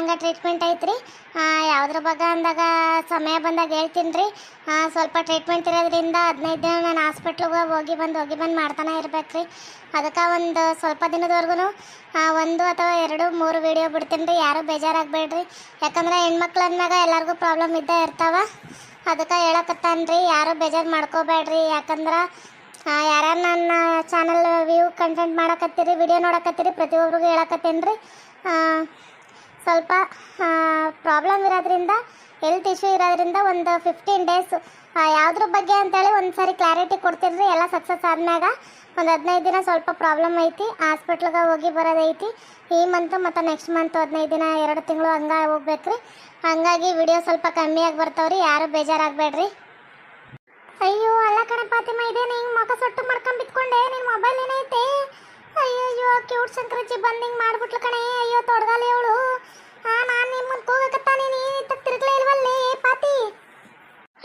ನಂಗೆ ಟ್ರೀಟ್ಮೆಂಟ್ ಐತ್ರಿ? ಯಾವ್ದ್ರ ಬಗ್ಗೆ ಅಂದಾಗ ಸಮಯ ಬಂದಾಗ ಹೇಳ್ತೀನಿ ರೀ ಸ್ವಲ್ಪ ಟ್ರೀಟ್ಮೆಂಟ್ ಇರೋದ್ರಿಂದ ಹದಿನೈದು ದಿನ ನಾನು ಹಾಸ್ಪಿಟ್ಲಿಗೆ ಹೋಗಿ ಬಂದು ಹೋಗಿ ಬಂದು ಮಾಡ್ತಾನೆ ಇರ್ಬೇಕು ರೀ ಅದಕ್ಕೆ ಒಂದು ಸ್ವಲ್ಪ ದಿನದವರೆಗೂ ಒಂದು ಅಥವಾ ಎರಡು, ಮೂರು ವೀಡಿಯೋ ಬಿಡ್ತೀನಿ ರೀ ಯಾರೂ ಬೇಜಾರಾಗಬೇಡ್ರಿ. ಯಾಕಂದ್ರೆ ಹೆಣ್ಮಕ್ಳು ಅಂದಾಗ ಎಲ್ಲರಿಗೂ ಪ್ರಾಬ್ಲಮ್ ಇದ್ದೇ ಇರ್ತಾವೆ. ಅದಕ್ಕೆ ಹೇಳಕತ್ತಾನ ರೀ ಯಾರೂ ಬೇಜಾರು ಮಾಡ್ಕೋಬೇಡ್ರಿ. ಯಾಕಂದ್ರೆ ಯಾರು ನನ್ನ ಚಾನಲ್ ವ್ಯೂ ಕಂಟೆಂಟ್ ಮಾಡಕತ್ತೀರಿ ವಿಡಿಯೋ ನೋಡಕತ್ತೀರಿ ಪ್ರತಿಯೊಬ್ಬರಿಗೂ ಹೇಳಕತ್ತೇನೆ ರೀ ಸ್ವಲ್ಪ ಪ್ರಾಬ್ಲಮ್ ಇರೋದ್ರಿಂದ ಹೆಲ್ತ್ ಇಶ್ಯೂ ಇರೋದ್ರಿಂದ ಒಂದು ಫಿಫ್ಟೀನ್ ಡೇಸ್ ಯಾವುದ್ರ ಬಗ್ಗೆ ಅಂತೇಳಿ ಒಂದು ಸಾರಿ ಕ್ಲಾರಿಟಿ ಕೊಡ್ತಿರ್ರಿ ರೀ ಎಲ್ಲ ಸಕ್ಸಸ್ ಆದ್ಮ್ಯಾಗ. ಒಂದು ಹದಿನೈದು ದಿನ ಸ್ವಲ್ಪ ಪ್ರಾಬ್ಲಮ್ ಐತಿ ಹಾಸ್ಪಿಟ್ಲ್ಗೆ ಹೋಗಿ ಬರೋದೈತಿ ಈ ಮಂತ್ ಮತ್ತು ನೆಕ್ಸ್ಟ್ ಮಂತ್ ಹದಿನೈದು ದಿನ, ಎರಡು ತಿಂಗಳು ಹಂಗೆ ಹೋಗ್ಬೇಕ್ರಿ. ಹಂಗಾಗಿ ವಿಡಿಯೋ ಸ್ವಲ್ಪ ಕಮ್ಮಿಯಾಗಿ ಬರ್ತಾವ್ರಿ, ಯಾರು ಬೇಜಾರಾಗಬೇಡ್ರಿ. ಅಯ್ಯೋ, ಅಲ್ಲ ಕಣೆ ಪಾತಿಮಾ ಇದೇನು ಹಿಂಗೆ ಮುಖ ಸೊಟ್ಟು ಮಾಡ್ಕೊಂಡು ಬಿತ್ಕೊಂಡೆ? ನಿನ್ನ ಮೊಬೈಲ್ ಏನೈತೆ ಅಯ್ಯಯ್ಯೋ ಕ್ಯೂಟ್ ಸಂಕ್ರಜಿ ಬಂದು ಹಿಂಗೆ ಮಾಡ್ಬಿಟ್ಲು ಕಣೆ. ಅಯ್ಯೋ, ತೊಡಗಾಲಿ ಅವಳು. ಆ, ನಾನು ನಿಮ್ಮ ಮುಂದೆ ಹೋಗಕತ್ತಾನೆ ನೀನು ತಿರುಗಲೇ ಇಲ್ವಲ್ಲೇ, ಪಾತಿ?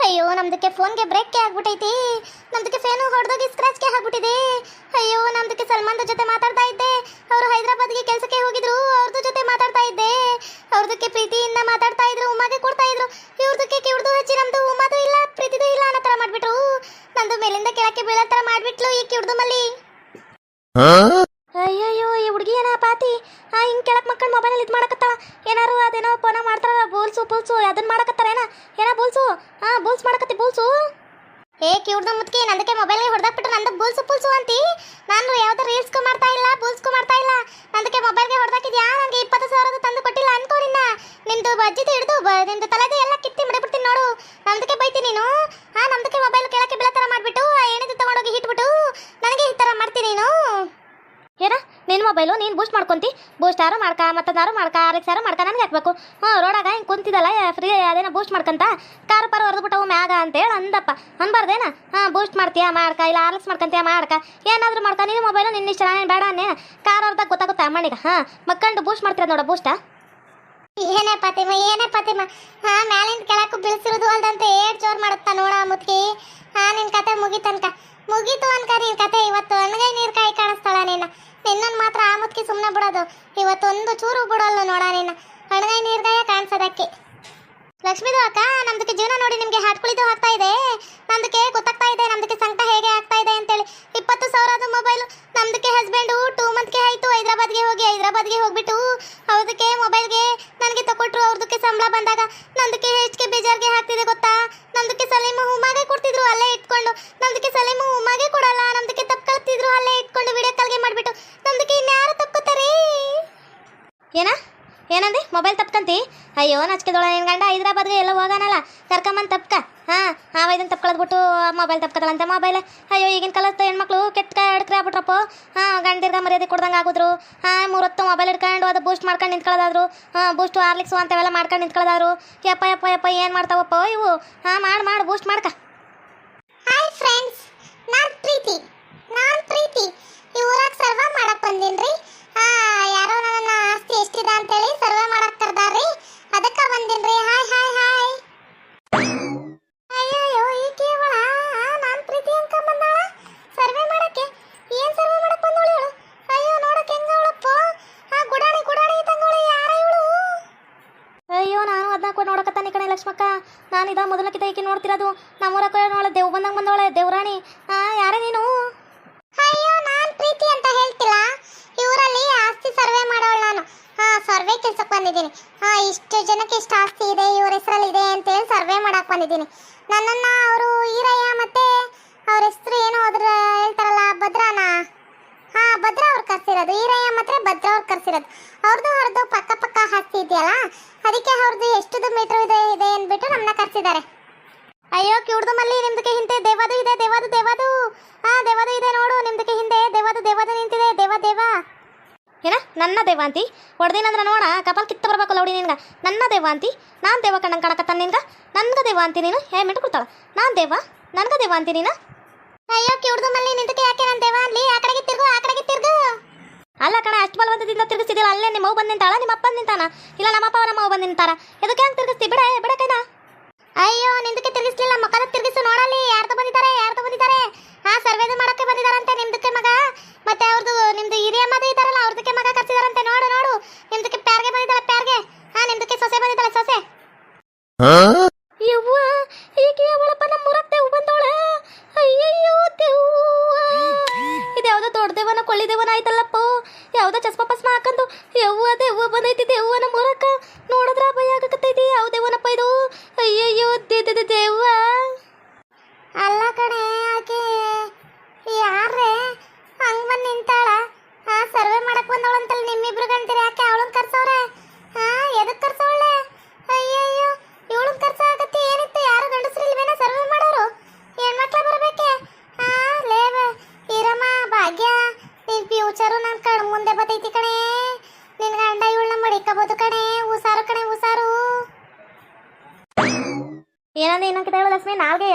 ಅಯ್ಯೋ, ನಮ್ದಕ್ಕೆ ಫೋನ್ಗೆ ಬ್ರೇಕ್ಗೆ ಆಗ್ಬಿಟ್ಟೈತಿ ನಮ್ದಕ್ಕೆ ಫೇನು ಹೊಡೆದೋಗಿ ಸ್ಕ್ರಾಚ್ಗೆ ಆಗ್ಬಿಟ್ಟಿದೆ ಅಯ್ಯೋ, ನಮ್ದಕ್ಕೆ ಸಲ್ಮಾನ್ದ ಜೊತೆ ಮಾತಾಡ್ತಾ ಇದ್ದೆ. ಅವರು ಹೈದರಾಬಾದ್ಗೆ ಕೆಲಸಕ್ಕೆ ಹೋಗಿದ್ರು ಅವ್ರದ್ದು ಜೊತೆ ಮಾತಾಡ್ತಾ ಇದ್ದೆ. ಅವ್ರದಕ್ಕೆ ಪ್ರೀತಿಯಿಂದ ಮಾತಾಡ್ತಾ ಇದ್ರು, ಉಮ್ಮಗೆ ಕೊಡ್ತಾ ಇದ್ರು. ಇವ್ರದಕ್ಕೆ ಕಿವ್ದು ಹಚ್ಚಿ, ನಮ್ದು ಉಮ್ಮದು ಇಲ್ಲ, ಪ್ರೀತಿದು ಇಲ್ಲ ಅನ್ನೋ ಥರ ಮಾಡ್ಬಿಟ್ರು. ನಂದು ಮೇಲಿಂದ ಕೆಳಕ್ಕೆ ಬೀಳೋ ಥರ ಮಾಡ್ಬಿಟ್ಲು ಈ ಕಿವ್ದು ಮಲ್ಲಿ. ಅಯ್ಯಯ್ಯೋ, ಈ ಹುಡುಗಿ ಏನ ಪಾತಿ. ಆ, ಹಿಂಗ್ ಕೆಳಕ್ ಮಕ್ಕಳು ಮೊಬೈಲ್ ಇದು ಮಾಡಕತ್ತಾಳ. ಏನಾರು ಅದೇನೋ ಫೋನ ಮಾಡ್ತಾರ, ಬೂಲ್ಸು ಬೂಲ್ಸು ಅದನ್ನ ಮಾಡಕತ್ತಾರ ಏನ? ಏನ ಬೂಲ್ಸು? ಹಾ, ಬೂಲ್ಸ್ ಮಾಡಕತ್ತಿ, ಬೂಲ್ಸು. ಏ ಕಿವ್ದ ಮುತ್ಕಿ, ನಂದಕ್ಕೆ ಮೊಬೈಲ್ಗೆ ಹೊಡೆದಾಕ್ಬಿಟ್ಟು ನಂದು ಬೂಲ್ಸು, ಪುಲ್ಸು ಅಂತಿ. ನಾನು ಯಾವ್ದು ರೀಲ್ಸ್ಗೂ ಮಾಡ್ತಾ ಇಲ್ಲ ಬೂಲ್ಸ್ಗೂ ಮಾಡ್ತಾ ಇಲ್ಲ. ನಂದಕ್ಕೆ ಮೊಬೈಲ್ಗೆ ಹೊಡೆದಾಕಿದ್ಯಾ? ನನಗೆ ಇಪ್ಪತ್ತು ಸಾವಿರದ ತಂದು ಕೊಟ್ಟಿಲ್ಲ ಅನ್ಕೋ ನಿನ್ನ. ನಿಂದು ಬಜ್ಜಿದು ಹಿಡಿದು ನಿಂದು ತಲೆದು ಎಲ್ಲ ಕಿತ್ತಿ ಬಿಡ್ಬಿಡ್ತೀನಿ ನೋಡು. ನಮ್ದಕ್ಕೆ ಬೈತಿ ನೀನು. ಹಾ ನಮ್ದಕ್ಕೆ ಮೊಬೈಲ್ ಕೆಳಕ್ಕೆ ಬೀಳೋ ಥರ ಮಾಡ್ಬಿಟ್ಟು, ಆ ಎಣ್ಣೆದು ತಗೊಂಡೋಗಿ ಹಿಟ್ಬಿಟ್ಟು ನನಗೆ ಈ ಥರ ಮಾಡ್ತೀನಿ ನೀನು ಏನ? ನಿನ್ನ ಮೊಬೈಲು ನೀನು ಬೂಸ್ಟ್ ಮಾಡ್ಕೊಂತಿ? ಬೂಸ್ಟ್ ಯಾರು ಮಾಡ್ಕ? ಮತ್ತದಾರು ಮಾಡ್ಕ? ಯಾರು ಮಾಡ್ಕ? ನನಗೆ ಹಾಕ್ಬೇಕು ಹ್ಞೂ ರೋಡಾಗ ಹಿಂಗೆ ಕುಂತಿದ್ದಲ್ಲ ಫ್ರೀ ಅದೇನೋ ಬೂಸ್ಟ್ ಮಾಡ್ಕಂತ? ಕಾರು ಪಾರು ಹೊರದ್ಬಿಟ್ಟವು ಮ್ಯಾಗ ಅಂತೇಳಿ ಅಂದಪ್ಪ. ಅನ್ಬಾರ್ದೇನ ಹಾಂ ಬೂಸ್ಟ್ ಮಾಡ್ತೀಯಾ, ಮಾಡ್ಕ? ಇಲ್ಲ ಆರ್ ಎಕ್ಸ್ ಮಾಡ್ಕಂತೀಯ, ಮಾಡ್ಕ? ಏನಾದರೂ ಮಾಡ್ಕ? ನಿನ್ನ ಮೊಬೈಲು ನಿನ್ನ ಇಷ್ಟ ಬೇಡ ಅನ್ನೇ ಕಾರ್ ಹೊರದಾಗ ಗೊತ್ತಾಗುತ್ತೆ ಅಮ್ಮನಿಗೆ? ಹಾಂ ಮಕ್ಕಂಡು ಬೂಸ್ಟ್ ಮಾಡ್ತೀರ ನೋಡ ಬೂಸ್ಟಾ ಏನೇ ಪತಿಮ ಏನೇ ಪತಿಮ ಹಾ, ಮ್ಯಾಲಿಂದ ಕೆಳಕ್ಕೂ ಬೀಳ್ಸಿರೋದು ಅಲ್ದಂತೆ ಏಟ್ ಜೋರ್ ಮಾಡುತ್ತ ನೋಡ ಮುತ್ಕಿ? ಹಾ, ನಿನ್ ಕತೆ ಮುಗೀತನ್ಕ. ಮುಗೀತು ಅನ್ಕ ನೀನ್ ಕತೆ. ಇವತ್ತು ಅಣಗೈ ನೀರ್ ಕಾಯಿ ಕಾಣಿಸ್ತಾಳ ನಿನ್ನ. ನಿನ್ನನ್ ಮಾತ್ರ ಆ ಮುತ್ಕಿ ಸುಮ್ಮನೆ ಬಿಡೋದು. ಇವತ್ತೊಂದು ಚೂರು ಬಿಡೋಲ್ಲ ನೋಡ ನಿನ್ನ. ಅಣಗೈ ನೀರ್ಗಾಯ ಕಾಣಿಸೋದಕ್ಕೆ. ಲಕ್ಷ್ಮೀದು ಅಕ್ಕ, ನಮ್ದಕ್ಕೆ ಜೀವನ ನೋಡಿ ನಿಮಗೆ ಹಾಟ್ಕುಳಿದು ಆಗ್ತಾ ಇದೆ. ನಮ್ದಕ್ಕೆ ಗೊತ್ತಾಗ್ತಾ ಇದೆ ನಮ್ದಕ್ಕೆ ಸಂಕಟ ಹೇಗೆ ಆಗ್ತಾ ಇದೆ ಅಂತೇಳಿ. ಇಪ್ಪತ್ತು ಸಾವಿರದ ಮೊಬೈಲ್. ನಮ್ದಕ್ಕೆ ಹಸ್ಬೆಂಡು ಟೂ ಮಂತ್ಗೆ ಆಯಿತು, ಹೈದ್ರಾಬಾದ್ಗೆ ಹೋಗಿ, ಹೈದ್ರಾಬಾದ್ಗೆ ಹೋಗ್ಬಿಟ್ಟು ಅವ್ರದಕ್ಕೆ ಮೊಬೈಲ್ಗೆ ನನಗೆ ತಗೊಟ್ರು ಅವ್ರದಕ್ಕೆ ಸಂಬಳ ಬಂದಾಗ ನಂದಕ್ಕೆ ಹೆಚ್ಚಿಗೆ ಬೇಜಾರ್ಗೆ ಹಾಕ್ತಿದೆ ಗೊತ್ತಾ? ನಮ್ದಕ್ಕೆ ಸಲೀಮ ಹುಮಾಗೆ ಕೊಡ್ತಿದ್ರು, ಅಲ್ಲೇ ಇಟ್ಕೊಂಡು. ನಮ್ದಕ್ಕೆ ಸಲೀಮ ಹುಮಾಗೆ ಕೊಡಲ್ಲ ನಮ್ದಕ್ಕೆ ತಪ್ಪು ಕಳ್ತಿದ್ರು ಅಲ್ಲೇ ಇಟ್ಕೊಂಡು ವಿಡಿಯೋ ಕಾಲ್ಗೆ ಮಾಡಿಬಿಟ್ಟು. ನಮ್ದಕ್ಕೆ ಇನ್ಯಾರು ತಪ್ಕೋತಾರೆ? ಏನ? ಏನಂದಿ? ಮೊಬೈಲ್ ತಪ್ಕಂತಿ? ಅಯ್ಯೋ ನಚ್ಕೆದೊಳ ನಿನ್ ಗಂಡ ಹೈದ್ರಾಬಾದ್ಗೆ ಎಲ್ಲ ಹೋಗೋಣಲ್ಲ ಕರ್ಕೊಂಬಂದು ತಪ್ಕ. ಹಾಂ, ಆ ಬಿಟ್ಟು ತಪ್ಕೊಳದ್ಬಿಟ್ಟು ಮೊಬೈಲ್ ಅಂತ ಮೊಬೈಲ್ ಅಯ್ಯೋ, ಈಗಿನ ಕಾಲದ ಹೆಣ್ಮಕ್ಳು ಕೆಟ್ಟ ಎಡ್ಕ್ರೆ ಆಗ್ಬಿಟ್ರಪ್ಪ ಹಾಂ, ಗಂಡಿರ್ಗ ಮರ್ಯಾದೆ ಕೊಡ್ದಂಗೆ ಆಗುದ್ರು. ಹಾಂ, ಮೂರೊತ್ತು ಮೊಬೈಲ್ ಹಿಡ್ಕೊಂಡು ಅದು ಬೂಸ್ಟ್ ಮಾಡ್ಕೊಂಡು ನಿಂತ್ಕೊಳ್ಳೋದಾದ್ರು. ಹಾಂ ಬೂಸ್ಟು ಆರ್ಲಿಕ್ಸು ಅಂತವೆಲ್ಲ ಮಾಡ್ಕೊಂಡು ನಿಂತ್ಕೊಳ್ಳೋದಾದ್ರು. ಯಪ್ಪ ಯಪ್ಪ ಯಪ್ಪ, ಏನು ಮಾಡ್ತಾವಪ್ಪ ಇವು? ಹಾಂ, ಮಾಡಿ ಮಾಡಿ ಬೂಸ್ಟ್ ಮಾಡ್ಕ. ಹಾಯ್ ಫ್ರೆಂಡ್ಸ್ ನಾನು ಪ್ರೀತಿ. ನಾನು ಪ್ರೀತಿ. ಈ ಊರಾಗ ಸರ್ವ ಮಾಡಕ್ಕೆ ಬಂದಿನ್ರಿ. ರೀ ಯಾರೋ ಅದನ್ನ ನೋಡಕತ್ತಾನೆ ಕಣೆ ಲಕ್ಷ್ಮಕ್ಕ. ನಾನು ಇದ ಮೊದಲಕ್ಕಿಂತ ಈಕೆ ನೋಡ್ತಿರೋದು. ನಮ್ಮೂರಕ್ಕ ನೋಡ, ದೇವ್ ಬಂದಂಗೆ ಬಂದವಳೆ, ದೇವ್ರಾಣಿ. ಯಾರೇ ನೀನು? ಅಯ್ಯೋ, ನಾನು ಪ್ರೀತಿ ಅಂತ ಹೇಳ್ತಿಲ್ಲ. ಇವರಲ್ಲಿ ಆಸ್ತಿ ಸರ್ವೆ ಮಾಡೋಳು ನಾನು. ಹಾ ಸರ್ವೆ ಕೆಲ್ಸಕ್ಕೆ ಬಂದಿದ್ದೀನಿ. ಹಾ ಇಷ್ಟು ಜನಕ್ಕೆ ಇಷ್ಟು ಆಸ್ತಿ ಇದೆ, ಇವ್ರ ಹೆಸರಲ್ಲಿ ಇದೆ ಅಂತೇಳಿ ಸರ್ವೆ ಮಾಡಕ್ ಬಂದಿದ್ದೀನಿ. ನನ್ನನ್ನ ಅವರು ಈರಯ್ಯ ಮತ್ತೆ ಅವ್ರ ಹೆಸರು ಏನೋ ಅದ್ರ ಹೇಳ್ತಾರಲ್ಲ, ಭದ್ರಾನ? ಹಾ, ಭದ್ರ ಅವ್ರು ಕರ್ಸಿರೋದು. ಈರಯ್ಯ ಮಾತ್ರ ಭದ್ರ ಅವ್ರು ಕರ್ಸಿರೋದು. ಅವ್ರದ್ದು ಅವ್ರದ್ದು ಪಕ್ಕ ಪಕ್ಕ ಹಸ್ತಿ ಇದೆಯಲ್ಲ, ಅದಕ್ಕೆ ಅವ್ರದ್ದು ಎಷ್ಟು ಮೀಟರ್ ಇದೆ ಇದೆ ಅಂದ್ಬಿಟ್ಟು ನಮ್ಮನ್ನ ಕರ್ಸಿದ್ದಾರೆ. ಅಯ್ಯೋ ಕಿಡ್ದು ಮಲ್ಲಿ, ನಿಮ್ದಕ್ಕೆ ಹಿಂದೆ ದೇವದು ಇದೆ, ದೇವದು ದೇವದು. ಹಾ ದೇವದು ಇದೆ ನೋಡು, ನಿಮ್ದಕ್ಕೆ ಹಿಂದೆ ದೇವದು ದೇವದು ನಿಂತಿದೆ, ದೇವ ದೇವ. ಏನ? ನನ್ನ ದೇವಾಂತಿ? ಹೊಡ್ದಿನಂದ್ರ ನೋಡ, ಕಪಾಲ್ ಕಿತ್ತ ಬರ್ಬೇಕು ಲೌಡಿ ನಿನ್ಗ. ನನ್ನ ದೇವಾಂತಿ? ನಾನ್ ದೇವ ಕಣ್ಣಂಗೆ ಕಾಣಕತ್ತಾನ ನಿನ್ಗ? ನನ್ಗ ದೇವಾಂತಿ ನೀನು? ಹೇ ಮಿಟ್ಟು ಕೊಡ್ತಾಳ ನಾನು ದೇವ? ನನ್ಗ ದೇವಾಂತಿ ನೀನು? ಅಯ್ಯೋ ಕಿಡ್ದು ಮಲ್ಲಿ, ನಿಂದಕ್ಕೆ ಯಾಕೆ ನಾನು ದೇವ ಅಲ್ಲಿ ಆ ಕಡೆಗೆ ತಿರ್ಗು ಆ ಕಡೆಗೆ ತಿರ್ಗು ಅಲ್ಲ ಕಣ ಅಷ್ಟು ತಿರುಗಿಸಿದಿಲ್ಲ ಅಲ್ಲೇ ನಿಮ್ಮ ಬಂದು ನಿಂತಾಳ? ನಿಮ್ಮ ಅಪ್ಪ ನಿಂತಾನ? ಇಲ್ಲ, ನಮ್ಮ ಅಪ್ಪ ನಮ್ಮ ಬಂದ ನಿಂತಾರ? ಇದಕ್ಕೆ ಹಂಗೆ ತಿರುಗಿಸ್ತಿ? ಬಿಡ ಬಿಡ ಕೈನಾ. ಅಯ್ಯೋ, ನಿಂದಕ್ಕೆ ತಿರುಗಿಸ್ಲಿಲ್ಲ. ಮಕ್ಕಳ ತಿರುಗಿಸು ನೋಡಲಿ ಯಾರ್ದು ಬಂದಿದ್ದಾರೆ ಯಾರ್ದು ಬಂದಿದ್ದಾರೆ ಹಾ ಸರ್ವೇದು ಮಾಡಕ್ಕೆ ಬಂದಿದಾರಂತೆ ನಿಮ್ದಕ್ಕೆ ಮಗ. ಮತ್ತೆ ಅವ್ರದ್ದು ನಿಮ್ದು ಹಿರಿಯ ಮಗ ಇದಾರಲ್ಲ, ಅವ್ರದಕ್ಕೆ ಮಗ ಕರ್ಸಿದಾರಂತೆ. ನೋಡು ನೋಡು. ನಿಮ್ದಕ್ಕೆ ಪ್ಯಾರ್ಗೆ ಬಂದಿದ್ದಾಳೆ, ಪ್ಯಾರ್ಗೆ. ಹಾ ಯವ್ವ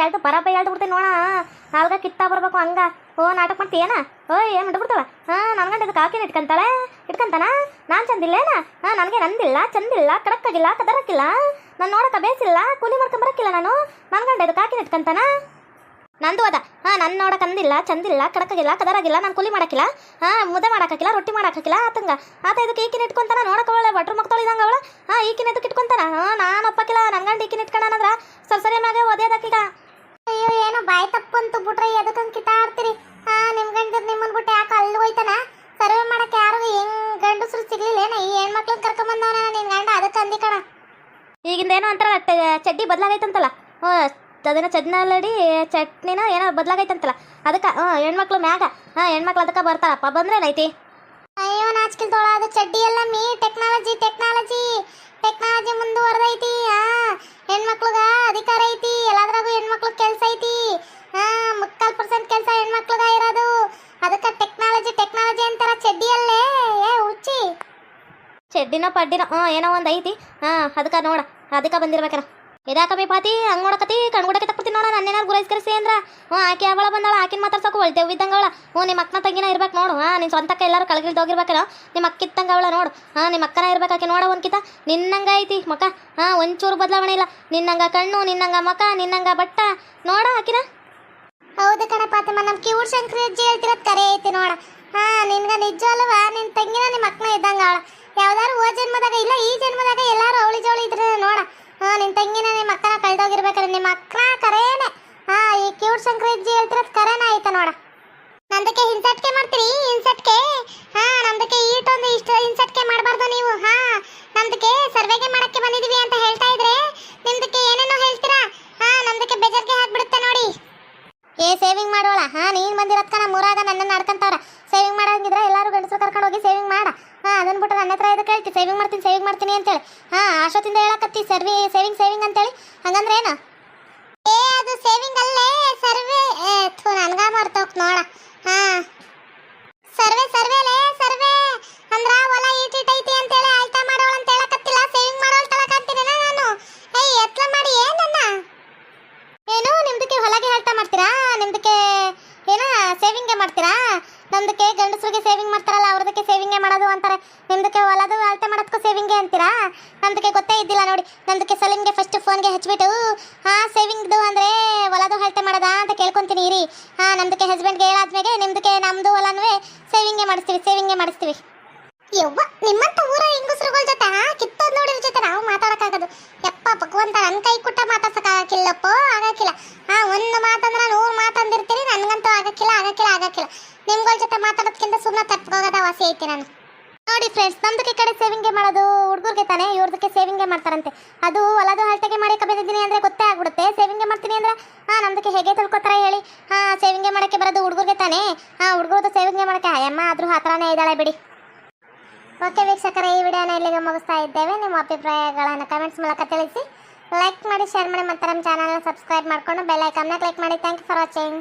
ಎರಡು ಬರಬ್ಬ ಎರಡು ಬಿಡ್ತೀನಿ ನೋಡ ನಾಲ್ಗ ಕಿತ್ತಾ ಬರ್ಬೇಕು ಹಂಗ. ಓ, ನಾಟಕ ಮಾಡ್ತೀಯೇನ ಓ ಏನು ಹಾ ಹಾಂ ನನ್ಗಂಡ ಇದು ಕಾಕಿನ ಇಟ್ಕಂತಾಳೆ? ಇಟ್ಕಂತಾನ? ನಾನು ಚಂದಿಲ್ಲೇನ ಹಾಂ, ನನಗೆ ನಂದಿಲ್ಲ, ಚಂದಿಲ್ಲ, ಕಡಕ್ಕಾಗಿಲ್ಲ, ಕದರಕ್ಕಿಲ್ಲ. ನಾನು ನೋಡಕ ಬೇಸಿಲ್ಲ, ಕೂಲಿ ಮಾಡ್ಕೊಂಡ್ ಬರಕ್ಕಿಲ್ಲ ನಾನು. ನನ್ಗಂಡ ಇದು ಕಾಕಿನ ಇಟ್ಕಂತಾನ? ನಂದು ಅದ. ಹಾಂ ನನ್ನ ನೋಡಕ್ ಅಂದಿಲ್ಲ ಚಂದಿಲ್ಲ ಕಡಕಾಗಿಲ್ಲ ಕದರಾಗಿಲ್ಲ, ನಾನು ಕೂಲಿ ಮಾಡಕ್ಕಿಲ್ಲ. ಹಾಂ, ಮುದ್ದೆ ಮಾಡಕ್ಕಿಲ್ಲ ರೊಟ್ಟಿ ಮಾಡಕ್ಕಿಲ್ಲ ಆತಂಗ. ಆತ ಇದಕ್ಕೆ ಈಕಿನ ಇಟ್ಕೊಂತಾನ, ನೋಡಕ್ ಅವಳೆ ಬಟ್ರು ಮಕ್ತೊಳಿದಂಗ ಅವಳ. ಹಾಂ, ಈಕಿನ ಇದಕ್ಕೆ ಇಟ್ಕೊಂತಾನ. ಹಾಂ, ನಾನು ಒಪ್ಪಕ್ಕಿಲ್ಲ ನನ್ಗಂಡ ಈಕಿನ ಇಟ್ಕೊಂಡ್ರ ಸರ್, ಸರಿ, ಮ್ಯಾಗ ಓದ್ಯದಕ್ಕೀಗ ಅಯ್ಯೋ ಏನೋ ಬಾಯಿ ತಪ್ಪಂತು ಬಿಟ್ರೆ ಕಿತ ಆಡ್ತೀರಿ ಹಾ ನಿಮ್ ಗಂಡ ನಿಮ್ಮನ್ ಬಿಟ್ಟು ಯಾಕೆ ಅಲ್ಲಿ ಹೋಯ್ತಾನ? ಸರ್ವೆ ಮಾಡಕ್ಕೆ ಯಾರು ಹೆಂಗ್ ಗಂಡಸ್ರು ಸಿಗ್ಲಿಲ್ಲ ಏನ ಈ ಹೆಣ್ಮಕ್ಳನ್ನ ಕರ್ಕೊಂಬಂದವನ ನಿನ್ ಗಂಡ ಅದಕ್ಕೆ ಅಂದಿ ಕಣ. ಈಗಿಂದ ಏನೋ ಅಂತಾರ ಚಡ್ಡಿ ಬದಲಾಗೈತಂತಲ್ಲ? ಹ್ಞೂ ಅದೇನೋ ಚಟ್ನಲ್ಲಡಿ ಚಟ್ನಿನ ಏನೋ ಬದಲಾಗೈತಂತಲ್ಲ? ಅದಕ್ಕೆ ಹ್ಞೂ ಹೆಣ್ಮಕ್ಳು ಮ್ಯಾಗ. ಹಾಂ ಹೆಣ್ಮಕ್ಳು ಅದಕ್ಕೆ ಬರ್ತಾರಪ್ಪ ಬಂದ್ರೇನೈತಿ ಅಯ್ಯೋ ನಾಚ್ಕಿಲ್ತೋಳ ಅದು ಚಡ್ಡಿ ಎಲ್ಲ ಮೀ ಟೆಕ್ನಾಲಜಿ ಟೆಕ್ನಾಲಜಿ. ಪಡ್ಡಿನೋ ಹ್ಞೂ ಏನೋ ಒಂದು ಐತಿ. ಹಾ ಅದಕ್ಕೆ ನೋಡ, ಅದಕ್ಕೆ ಬಂದಿರ್ಬೇಕಾರ ಇದಾಕಬಿ ಪಾತಿ, ಹಂಗೆ ನೋಡಕತಿ ಕಣ್ಗುಡಕ್ಕೆ ತಕ್ಬಿಡ್ತೀನಿ ನೋಡ ನನ್ನೇನಾರು ಗುರೈಸ್ಕರಿಸಿ ಅಂದ್ರ. ಹ್ಞೂ ಆಕೆ ಅವಳ ಬಂದಾಳ, ಆಕಿನ ಮಾತಾಡ್ಸೋಕೆ ಒಳ್ತೇವ್ ಇದ್ದಂಗೆ ಅವಳ. ಹ್ಞೂ ನಿಮ್ಮ ಅಕ್ಕನ ತಂಗಿನ ಇರ್ಬೇಕು ನೋಡು. ಹಾ ನಿನ್ ಸ್ವಂತಕ್ಕ ಎಲ್ಲರೂ ಕಳಗಿಳ್ದೋಗಿರ್ಬೇಕಾರ ನಿಮ್ಮ ಅಕ್ಕಿತ್ತಂಗೆ ಅವಳ ನೋಡು. ಹಾಂ ನಿಮ್ಮ ಅಕ್ಕನ ಇರ್ಬೇಕು ಆಕೆ ನೋಡ ಒಂದ್ಕಿತ. ನಿನ್ನಂಗ ಐತಿ ಮಕ ಹಾ ಒಂಚೂರು ಬದಲಾವಣೆ ಇಲ್ಲ. ನಿನ್ನಂಗ ಕಣ್ಣು, ನಿನ್ನಂಗ ಮಕ ನಿನ್ನಂಗ ಬಟ್ಟ. ನೋಡ ಆಕಿನ? ಹೌದು ಕಣ ಪಾತಮ್ಮ ನಮ್ಮ ಕಿವುಡ್ ಶಂಕರಿ ಅಜ್ಜಿ ಹೇಳ್ತಿರೋದು ಕರೆ ಐತಿ ನೋಡ. ಹಾ ನಿನ್ಗ ನಿಜ ಅಲ್ವಾ? ನಿನ್ ತಂಗಿನ ನಿಮ್ಮ ಅಕ್ಕನ ಇದ್ದಂಗ ಅವಳ. ಯಾವ್ದಾರು ಓ ಜನ್ಮದಾಗ ಇಲ್ಲ, ಈ ಜನ್ಮದಾಗ ಎಲ್ಲಾರು ಅವಳಿ ಜವಳಿ ಇದ್ರೆ ನೋಡ. ಹಾ, ನಿನ್ ತಂಗಿನ ನಿಮ್ಮ ಅಕ್ಕನ ಕಳ್ದೋಗಿರ್ಬೇಕಾರೆ ನಿಮ್ಮ ಅಕ್ಕನ ಕರೇನೆ. ಹಾ, ಈ ಕ್ಯೂಟ್ ಅಜ್ಜಿ ಹೇಳ್ತಿರೋದು ಕರೆನ ಆಯ್ತ ನೋಡ. ನಂದಕ್ಕೆ ಹಿಂಸಟ್ಕೆ ಮಾಡ್ತೀರಿ ಹಿಂಸಟ್ಕೆ? ಹಾ ನಮ್ದಕ್ಕೆ ಈಟೊಂದು ಇಷ್ಟು ಹಿಂಸಟ್ಕೆ ಮಾಡಬಾರ್ದು ನೀವು. ಹಾ, ನಂದಕ್ಕೆ ಸರ್ವೆಗೆ ಮಾಡಕ್ಕೆ ಬಂದಿದೀವಿ ಅಂತ ಹೇಳ್ತಾ ಇದ್ರೆ, ನಿಮ್ದಕ್ಕೆ ಏನೇನೋ ಹೇಳ್ತೀರಾ? ಹಾ, ನಂದಕ್ಕೆ ಬೇಜಾರ್ಗೆ ಹಾಕ್ಬಿಡುತ್ತೆ ನೋಡಿ. ಏ ಸೇವಿಂಗ್ ಮಾಡೋಳ. ಹಾ, ನೀನ್ ಬಂದಿರತ್ಕ ನಮ್ಮ ಊರಾಗ ನನ್ನ ನಡ್ಕಂತವ್ರ ಸೇವಿಂಗ್ ಮಾಡಂಗಿದ್ರೆ ಎಲ್ಲಾರು ಗಂಡಸರು ಕರ್ಕೊಂಡು ಹೋಗಿ ಸೇವಿಂಗ್ ಮಾಡ. ಅದನ್ನ ಬಿಟ್ಟು ನನ್ನ ಹತ್ರ ಇದು ಹೇಳ್ತಿ ಸೇವಿಂಗ್ ಮಾಡ್ತೀನಿ ಸೇವಿಂಗ್ ಮಾಡ್ತೀನಿ ಅಂತೇಳಿ. ಹಾ, ಆಶೋತಿಂದ ಹೇಳಕತ್ತಿ, ಸರ್ವಿ ಸೇವಿಂಗ್ ಸೇವಿಂಗ್ ಅಂತೇಳಿ. ಹಂಗಂದ್ರೆ ಏನು? ಏ, ಅದು ಸೇವಿಂಗ್ ಅಲ್ಲೇ, ಸರ್ವೆ ಥೂ, ನನ್ಗ ಮರ್ತೋಕ್ ನೋಡ. ಹಾ. ಸರ್ವೆ, ಸರ್ವೆಲೇ, ಸರ್ವೆ. ಅಂದ್ರ ಹೊಲ ಈಟಿಟ್ ಐತಿ ಅಂತೇಳಿ ಆಯ್ತಾ ಮಾಡೋಳ ಅಂತ ಸೇವಿಂಗ್ ಮಾಡೋಳ ತಳಕಂತೀನಿ ನಾನು ಏಯ್ ಎತ್ಲ ಮಾಡಿ ಏನನ್ನ ಏನು ನಿಮ್ದಕ್ಕೆ ಹೊಲಗೆ ಹೇಳ್ತಾ ಮಾಡ್ತೀರಾ ನಿಮ್ದಕ್ಕೆ ಏನ ಸೇವಿಂಗ್ಗೆ ಮಾಡ್ತೀರಾ ನಮ್ದಕ್ಕೆ ಗಂಡಸರಿಗೆ ಸೇವಿಂಗ್ ಮಾಡ್ತಾರಲ್ಲ ಅವ್ರದಕ್ಕೆ ಸೇವಿಂಗ್ಗೆ ಮಾಡೋದು ಅಂತಾರೆ ನಿಮ್ದಕ್ಕೆ ಹೊಲದು ಅಳತೆ ಮಾಡೋದಕ್ಕೂ ಸೇವಿಂಗ್ಗೆ ಅಂತೀರಾ ನಮ್ದಕ್ಕೆ ಗೊತ್ತೇ ಇದ್ದಿಲ್ಲ ನೋಡಿ. ನಂದು ಸಲಿಂಗೆ ಫಸ್ಟ್ ಫೋನ್ಗೆ ಹಚ್ಬಿಟ್ಟು, ಹಾ ಸೇವಿಂಗ್ದು ಅಂದ್ರೆ ಹೊಲದು ಅಳತೆ ಮಾಡೋದಾ ಅಂತ ಕೇಳ್ಕೊಂತೀನಿ, ಇರಿ. ಹಾ ನಮ್ದಕ್ಕೆ ಹಸ್ಬೆಂಡ್ಗೆ ಹೇಳಾದ್ಮೇಲೆ ನಿಮ್ದಕ್ಕೆ ನಮ್ದು ಹೊಲನೂ ಸೇವಿಂಗ್ ಮಾಡಿಸ್ತೀವಿ ಸೇವಿಂಗ್ ಮಾಡಿಸ್ತೀವಿ. ಯವ್ವ, ನಿಮ್ಮಂತ ಊರ ಹೆಂಗಸರುಗಳ ಜೊತೆ ಕಿತ್ತೋದ್ ನೋಡಿರ ಜೊತೆ. ನಾವು ಮಾತಾಡಕ್ಕಾಗದು. ಯಪ್ಪ, ಭಗವಂತ ನನ್ನ ಕೈ ಕುಟ್ಟ ಮಾತಾಡ್ಸಕ್ಕಾಗಕ್ಕಿಲ್ಲಪ್ಪ ಆಗಕ್ಕಿಲ್ಲ. ಹಾ, ಒಂದು ಮಾತಂದ್ರ ನೂರು ಮಾತಂದಿರ್ತೀನಿ, ನನ್ಗಂತೂ ಆಗಕ್ಕಿಲ್ಲ ಆಗಕ್ಕಿಲ್ಲ ಆಗಕ್ಕಿಲ್ಲ. ನಿಮ್ಗಳ ಜೊತೆ ಮಾತಾಡೋದ್ಕಿಂತ ಸುಮ್ಮನೆ ತಪ್ಪಿಗೋಗದ ವಾಸಿ ಐತಿ ನಾನು. ನೋಡಿ ಫ್ರೆಂಡ್ಸ್ ನಮ್ದಕ್ಕೆ ಕಡೆ ಸೇವಿಂಗ್ ಮಾಡೋದು ಹುಡುಗರಿಗೆ ತಾನೆ, ಇವ್ರದಕ್ಕೆ ಸೇವಿಂಗ್ ಮಾಡ್ತಾರಂತೆ. ಅದು ಹೊಲದು ಹಲ್ಟೆಗೆ ಮಾಡಕ್ಕೆ ಬಂದಿದ್ದೀನಿ ಅಂದ್ರೆ ಗೊತ್ತೇ ಆಗ್ಬಿಡುತ್ತೆ. ಸೇವಿಂಗ್ ಮಾಡ್ತೀನಿ ಅಂದ್ರೆ, ಹಾಂ, ನಮ್ದಕ್ಕೆ ಹೇಗೆ ತಿಳ್ಕೊತಾರೆ ಹೇಳಿ. ಹಾಂ ಸೇವಿಂಗ್ ಮಾಡಕ್ಕೆ ಬರೋದು ಹುಡುಗರಿಗೆ ತಾನೆ. ಹಾಂ, ಹುಡುಗರದು ಸೇವಿಂಗ್ಗೆ ಮಾಡಕ್ಕೆ ಅಯ್ಯಮ್ಮ ಆದ್ರೂ ಹತ್ರನೇ ಇದ್ದಾಳೆ ಬಿಡಿ. ಓಕೆ ವೀಕ್ಷಕರ, ಈ ವಿಡಿಯೋನ ಇಲ್ಲಿಗೆ ಮುಗಿಸ್ತಾ ಇದ್ದೇವೆ. ನಿಮ್ಮ ಅಭಿಪ್ರಾಯಗಳನ್ನು ಕಮೆಂಟ್ಸ್ ಮೂಲಕ ತಿಳಿಸಿ. ಲೈಕ್ ಮಾಡಿ ಶೇರ್ ಮಾಡಿ, ಮತ್ತು ನಮ್ಮ ಚಾನಲ್ನ ಸಬ್ಸ್ಕ್ರೈಬ್ ಮಾಡಿಕೊಂಡು ಬೆಲ್ ಐಕನ್ನ ಕ್ಲಿಕ್ ಮಾಡಿ. Thank you for watching